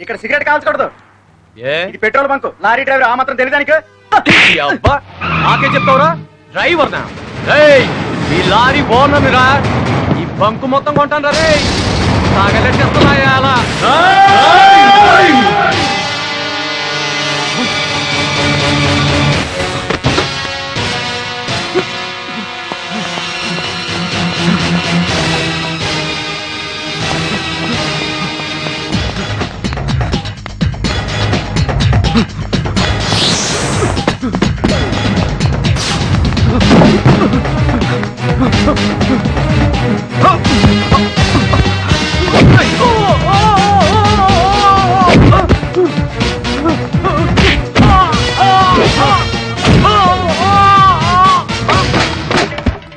ఇక్కడ సిగరెట్ కాల్చకూడదు. ఏ? ఇది petrol bunk. Lorry driver ఆ మాత్రం తెలియదానికి ఈ అబ్బా నాకే చెప్తావురా? డ్రైవర్ నా ఏయ్ ఈ లారీ ఓనర్ రా. ఈ బంకు మొత్తం కొంటాను రా రే తాగలెట్టేస్తున్నాయా అలా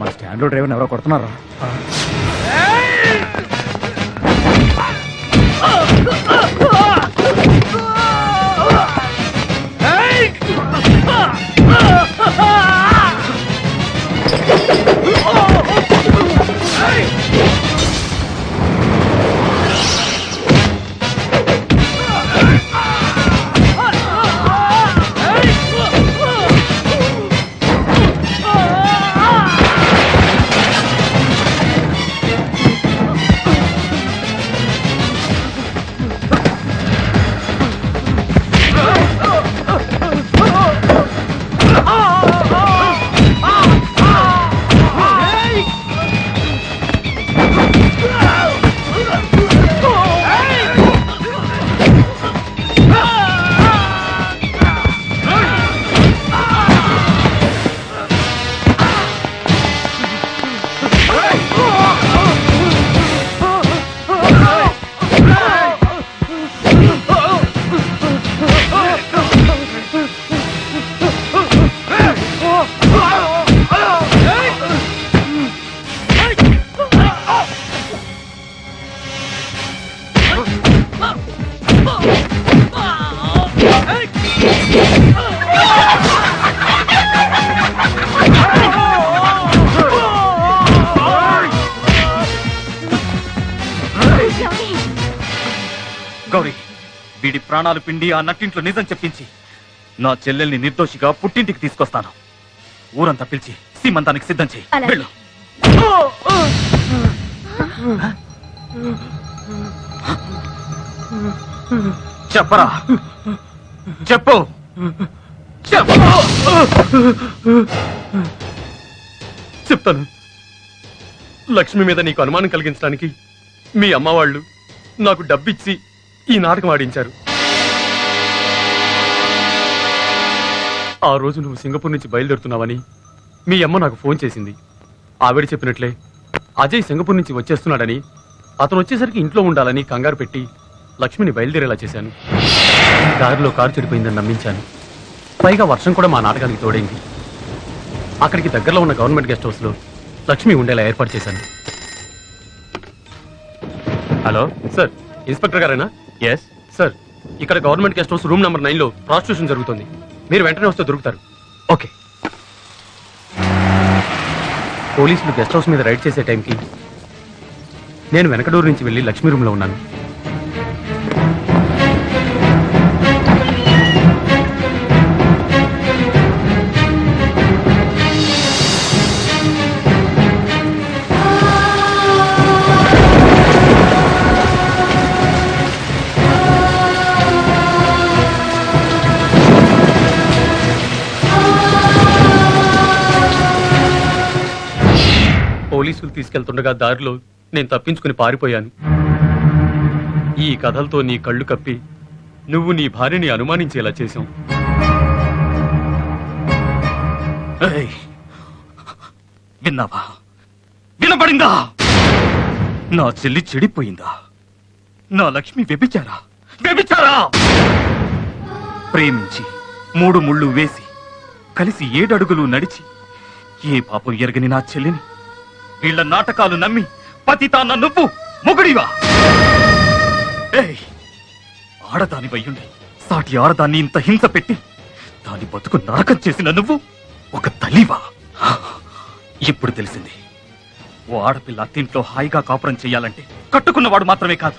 మన స్టాండ్లో డ్రైవర్ని డ్రైవర్ ఎవరో కొడుతున్నారా Ah! వీడి ప్రాణాలు పిండి ఆ నట్టింట్లో నిజం చెప్పించి నా చెల్లెల్ని నిర్దోషిగా పుట్టింటికి తీసుకొస్తాను. ఊరంతా పిలిచి సీమంతానికి సిద్ధం చేయి. వెళ్ళు. చెప్పరా? చెప్పు. చెప్పు. చెప్తాను. లక్ష్మి మీద నీకు అనుమానం కలిగించడానికి మీ అమ్మ వాళ్ళు నాకు డబ్బిచ్చి ఈ నాటకం ఆడించారు. ఆ రోజు నువ్వు సింగపూర్ నుంచి బయలుదేరుతున్నావని మీ అమ్మ నాకు ఫోన్ చేసింది. ఆవిడ చెప్పినట్లే అజయ్ సింగపూర్ నుంచి వచ్చేస్తున్నాడని అతను వచ్చేసరికి ఇంట్లో ఉండాలని కంగారు పెట్టి లక్ష్మిని బయలుదేరేలా చేశాను. దారిలో కారు చెడిపోయిందని నమ్మించాను. పైగా వర్షం కూడా మా నాటకానికి తోడైంది. అక్కడికి దగ్గరలో ఉన్న గవర్నమెంట్ గెస్ట్ హౌస్లో లక్ష్మి ఉండేలా ఏర్పాటు చేశాను. హలో సార్ ఇన్స్పెక్టర్ గారేనా? ఎస్ సార్ ఇక్కడ government guest house room number నైన్లో ప్రాస్టిట్యూషన్ జరుగుతుంది. మీరు వెంటనే వస్తే దొరుకుతారు. ఓకే పోలీసులు గెస్ట్ హౌస్ మీద రైడ్ చేసే టైంకి నేను వెనకడూరు నుంచి వెళ్ళి లక్ష్మీ రూమ్లో ఉన్నాను. పోలీసులు తీసుకెళ్తుండగా దారిలో నేను తప్పించుకుని పారిపోయాను. ఈ కథలతో నీ కళ్ళు కప్పి నువ్వు నీ భార్యని అనుమానించేలా చేశాం విన్నావా? వినపడిందా నా చెల్లి చెడిపోయిందా? నా లక్ష్మి వ్యభిచారా? వ్యభిచారా? ప్రేమించి మూడు ముళ్ళు వేసి కలిసి ఏడడుగులు నడిచి ఏ పాపం ఎరగని నా చెల్లిని? వీళ్ళ నాటకాలు నమ్మి పతితాన్న నువ్వు మొగుడివా? ఆడదాని వయ్యుండి సాటి ఆడదాన్ని ఇంత హింస పెట్టి దాని బతుకు నరకం చేసిన నువ్వు ఒక తల్లివా? ఇప్పుడు తెలిసింది. ఓ ఆడపిల్ల అత్తింట్లో హాయిగా కాపురం చెయ్యాలంటే కట్టుకున్నవాడు మాత్రమే కాదు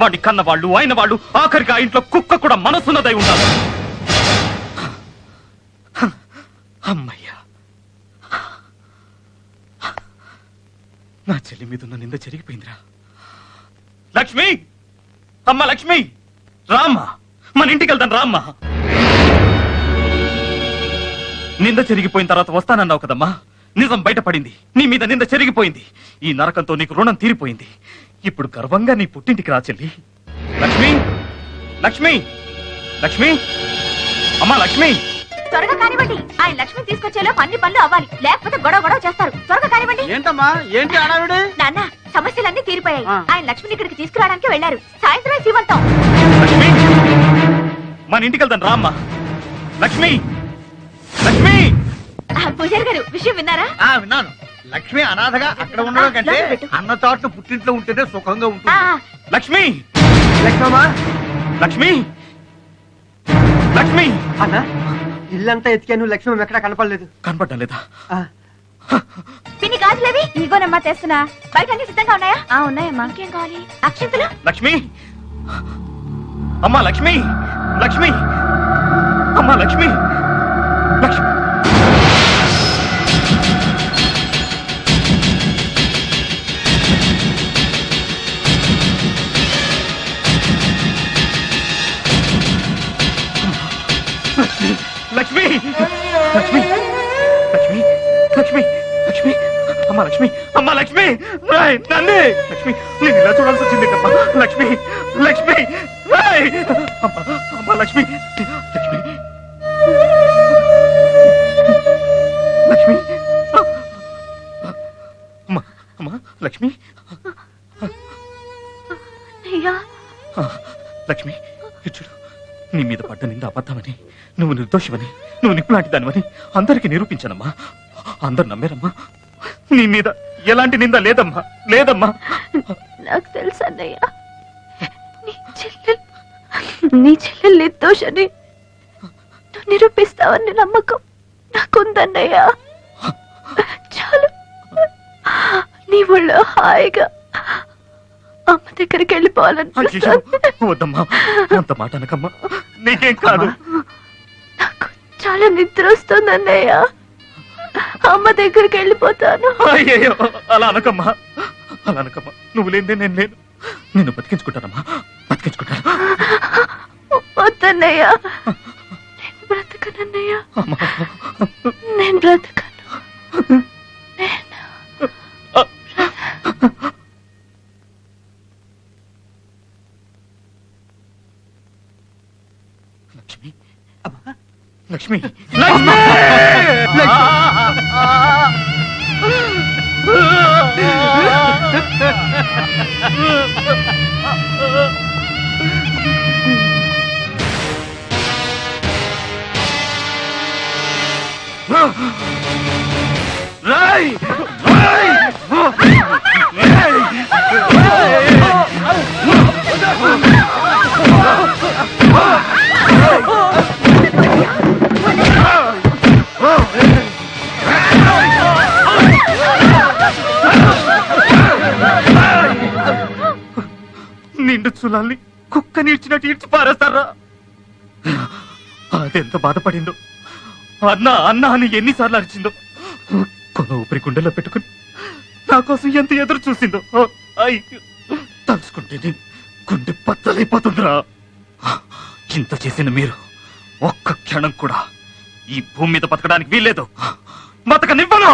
వాడిని కన్నవాళ్ళు ఆయన వాళ్ళు ఆఖరిగా ఆ ఇంట్లో కుక్క కూడా మనసున్నదై ఉండాలి. అమ్మాయి నా చెల్లి మీద ఉన్న నింద జరిగిపోయిందిరా లక్ష్మి! అమ్మ లక్ష్మి! రామ్మా! మన ఇంటికి వెళ్తాను రామ్మా! నింద చెరిగిపోయిన తర్వాత వస్తానన్నావు కదమ్మా. నిజం బయటపడింది. నీ మీద నింద చెరిగిపోయింది. ఈ నరకంతో నీకు రుణం తీరిపోయింది. ఇప్పుడు గర్వంగా నీ పుట్టింటికి రా చెల్లి. లక్ష్మి! లక్ష్మి! లక్ష్మి! అమ్మా లక్ష్మి! త్వరగా కానివ్వండి. ఆయన లక్ష్మి తీసుకొచ్చేలో అన్ని పనులు అవ్వాలి. లేకపోతే గొడవ గొడవ చేస్తారు. త్వరగా కానివ్వండి. ఏంటమ్మా? ఏంటి అడావిడి నాన్న సమస్యలన్నీ తీరిపోయాయి. ఆ. ఆయన లక్ష్మిని ఇక్కడికి తీసుకురావడానికి వెళ్ళారు సాయంత్రం సీమంతం. లక్ష్మి! మన ఇంటికి వెళ్తాను రామ్మ లక్ష్మి! లక్ష్మి! ఆ, పూజారి గారు విషయం విన్నారా? ఆ విన్నాను. లక్ష్మి అనాథగా అక్కడ ఉండడం కంటే లోపల పెట్టు. అన్న చాటు పుట్టింట్లో ఉంటేనే సుఖంగా ఆ, ఉంటుంది లక్ష్మి! లక్ష్మమ్మా! లక్ష్మి! లక్ష్మి! అన్న? ఇల్లంతా ఎతికాను లక్ష్మమ్మ ఎక్కడా కనపడలేదు. కనపడ్డం లేదా? పిన్ని గాజులేవి ఇగోనమ్మా తెస్తున్నా. బయట అన్ని సిద్ధంగా ఉన్నాయా? ఆ ఉన్నాయమ్మా. ఇంకేం కావాలి? అక్షంతలు? లక్ష్మి! అమ్మా లక్ష్మి! లక్ష్మి! అమ్మా లక్ష్మి! లక్ష్మి! అమ్మా లక్ష్మి అమ్మా లక్ష్మి. నన్నే లక్ష్మి నేను ఇలా చూడాల్సి వచ్చింది అమ్మా లక్ష్మి లక్ష్మి అమ్మా అమ్మా లక్ష్మి. లక్ష్మి. లక్ష్మి. అమ్మా అమ్మా లక్ష్మి. లక్ష్మి ఇచ్చుడు నీ మీద పడ్డ నింద అబద్ధమని నువ్వు నిర్దోషమని నువ్వు నిప్పులాంటి దానివని అందరికీ నిరూపించానమ్మా. అందరు నమ్మారమ్మా. నీ మీద ఎలాంటి నింద లేదమ్మా లేదమ్మా. నాకు తెలుసు అన్నయ్య. నీ చెల్లెలు నీ చెల్లెలు నిర్దోషని నువ్వు నిరూపిస్తావని నమ్మకం నాకుందన్నయ్య. చాలు. నీ ఒళ్ళో హాయిగా అమ్మ దగ్గరికి అయ్యో, వెళ్ళిపోవాలనిపిస్తుంది వద్దమ్మా అంత మాట అనకమ్మా. నీకేం కాదు. నాకు చాలా నిద్ర వస్తుంది అన్నయ్య అమ్మ దగ్గరికి వెళ్ళిపోతాను. అయ్యో అలా అనకమ్మా. అలా అనకమ్మా. నువ్వు లేదే నేను లేను. నిన్ను బతికించుకుంటానమ్మా. బతికించుకుంటాను. వద్దన్నయ్య. నేను బ్రతకనన్నయ్య. అమ్మా. నేను బ్రతకను. లక్ష్మి? లక్ష్మి! లక్ష్మి! నిండు చులాల్ని కుక్క నీడ్చినట్టు ఈడ్చి పారేస్తారా? అదెంత బాధపడిందో. అన్న అన్న అని ఎన్నిసార్లు అరిచిందో. కొన ఊపిరి గుండెలో పెట్టుకుని నా కోసం ఎంత ఎదురు చూసిందో తలుచుకుంటే తలుచుకుంటేనే గుండె పచ్చలైపోతుందిరా ఇంత చేసిన మీరు ఒక్క క్షణం కూడా ఈ భూమి మీద బతకడానికి వీల్లేదు బతకనివ్వను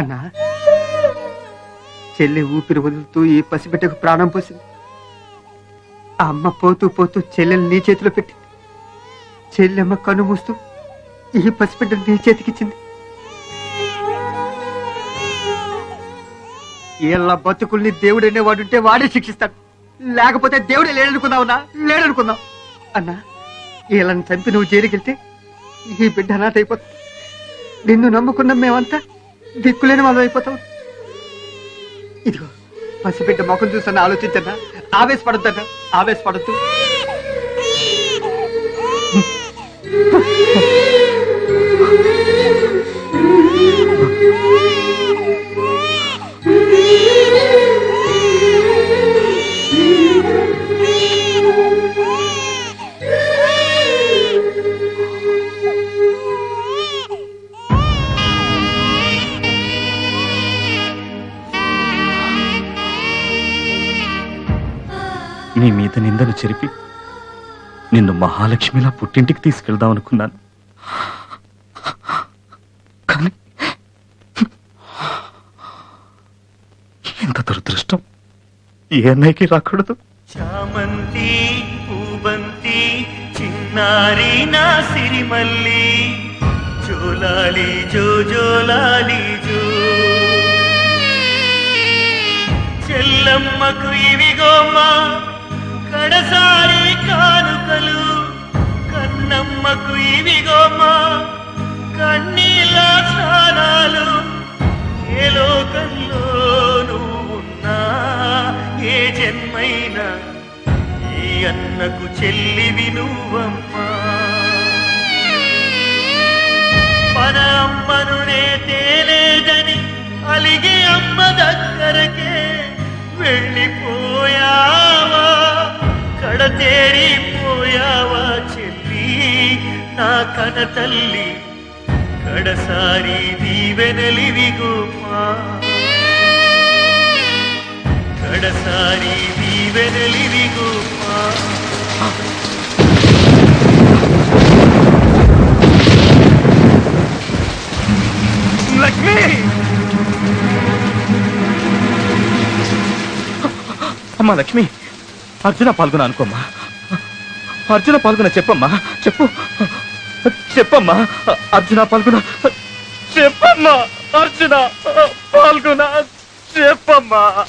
అన్నా చెల్లి ఊపిరి వదులుతూ ఈ పసిబిడ్డకు ప్రాణం పోసింది. ఆ అమ్మ పోతూ పోతూ చెల్లెలు నీ చేతిలో పెట్టింది చెల్లెమ్మ కనుమూస్తూ ఈ పసిబిడ్డ నీ చేతికిచ్చింది. వీళ్ళ బతుకుల్ని దేవుడనే వాడుంటే వాడే శిక్షిస్తాడు. లేకపోతే దేవుడే లేడనుకుందావునా లేడనుకుందాం. అన్నా వీళ్ళని చంపి నువ్వు చేరికెళ్తే ఈ బిడ్డ అనాథ అయిపోతుంది. నిన్ను నమ్ముకున్నాం మేమంతా దిక్కులేని వాళ్ళు అయిపోతాం ఇదిగో పసిబిడ్డ ముఖం చూసన్నా ఆలోచించన్నా ఆవేశపడద్దన్నా ఆవేశపడద్దు. నీ మీద నిందను చెరిపి నిన్ను మహాలక్ష్మిలా పుట్టింటికి తీసుకెళ్దాం అనుకున్నాను కానీ ఎంత దురదృష్టం. ఏ అన్నయ్యకి రాకూడదు. చామంతి పూబంతి చిన్నారి నా సిరిమల్లి జోలాలి జో జోలాలి జో. చెల్లమ్మకు ఇవిగోమ్మా కడసారి కానుకలు కన్నమ్మకు ఇవిగోమా కన్నీళ్ళ స్నానాలు. ఏ లోకంలో నువ్వున్నా ఏ జన్మైనా ఈ అన్నకు చెల్లివి నువ్వమ్మా. మన అమ్మను నే తేలేదని అలిగి అమ్మ దగ్గరకే వెళ్ళిపోయా కడతేరిపోయావా చెప్పి నా కన తల్లి కడసారి దీవెనలివిగోమా కడసారి దీవెనలివిగోమా లక్ష్మి! అమ్మా లక్ష్మి! అర్జున పాల్గొన అనుకోమ్మా. అర్జున పాల్గొన చెప్పమ్మా. చెప్పు. చెప్పమ్మా. అర్జున పాల్గొన. చెప్పమ్మా. అర్జున పాల్గొన. చెప్పమ్మా.